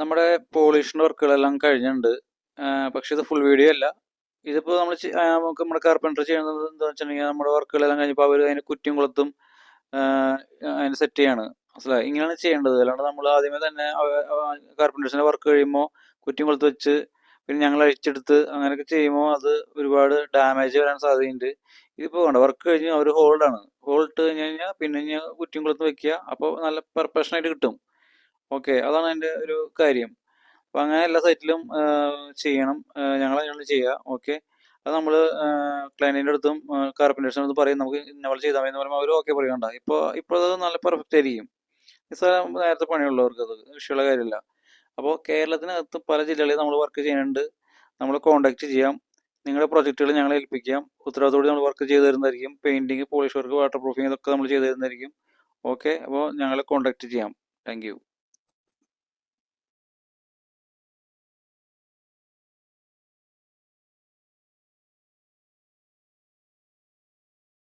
നമ്മുടെ പോളിഷിന്റെ വർക്കുകളെല്ലാം കഴിഞ്ഞിട്ടുണ്ട്. പക്ഷെ ഇത് ഫുൾ വീഡിയോ അല്ല. ഇതിപ്പോ നമ്മൾ നമ്മുടെ കാർപ്പന്റർ ചെയ്യുന്നത് എന്താ വെച്ചിട്ടുണ്ടെങ്കിൽ നമ്മുടെ വർക്കുകളെല്ലാം കഴിഞ്ഞപ്പോൾ അവർ അതിന് കുറ്റിയും കുളത്തും അതിന് സെറ്റ് ചെയ്യാണ്. മനസ്സിലായി? ഇങ്ങനെയാണ് ചെയ്യേണ്ടത്. അല്ലാണ്ട് നമ്മൾ ആദ്യമേ തന്നെ കാർപ്പന്റേഴ്സിന്റെ വർക്ക് കഴിയുമ്പോൾ കുറ്റിയും കുളത്ത് വെച്ച് പിന്നെ ഞങ്ങൾ അഴിച്ചെടുത്ത് അങ്ങനെയൊക്കെ ചെയ്യുമ്പോൾ അത് ഒരുപാട് ഡാമേജ് വരാൻ സാധ്യതയുണ്ട്. ഇതിപ്പോ വേണ്ട വർക്ക് കഴിഞ്ഞ് അവർ ഹോൾഡാണ് ഹോൾഡ് കഴിഞ്ഞ് കഴിഞ്ഞാൽ പിന്നെ കുറ്റിയും കുളത്ത് വെക്കുക. അപ്പോൾ നല്ല പെർഫെക്ഷനായിട്ട് കിട്ടും. ഓക്കെ അതാണ് എന്റെ ഒരു കാര്യം. അപ്പം അങ്ങനെ എല്ലാ സൈറ്റിലും ചെയ്യണം. ഞങ്ങൾ അതിനുള്ള ചെയ്യുക ഓക്കെ. അത് നമ്മൾ ക്ലയന്റിന്റെ അടുത്തും കാർപ്പന്റേഴ്സിന്റെ അടുത്തും പറയും നമുക്ക് ഇന്നവൾ ചെയ്താൽ മതി എന്ന് പറയുമ്പോൾ അവർ ഓക്കെ പറയണ്ട ഇപ്പോൾ ഇപ്പോൾ അത് നല്ല പെർഫെക്റ്റ് ആയിരിക്കും. നേരത്തെ പണിയുള്ളവർക്ക് അത് വിഷയമുള്ള കാര്യമില്ല. അപ്പോൾ കേരളത്തിനകത്ത് പല ജില്ലകളിൽ നമ്മൾ വർക്ക് ചെയ്യുന്നുണ്ട്. നമ്മൾ കോൺടാക്ട് ചെയ്യാം. നിങ്ങളുടെ പ്രൊജക്റ്റുകൾ ഞങ്ങളെ ഏൽപ്പിക്കാം. ഉത്തരവാദിത്തോടെ നമ്മൾ വർക്ക് ചെയ്തു തരുന്നതായിരിക്കും. Painting polish work waterproofing ഇതൊക്കെ നമ്മൾ ചെയ്തു തരുന്നതായിരിക്കും. ഓക്കെ. അപ്പോൾ ഞങ്ങളെ കോൺടാക്ട് ചെയ്യാം. താങ്ക്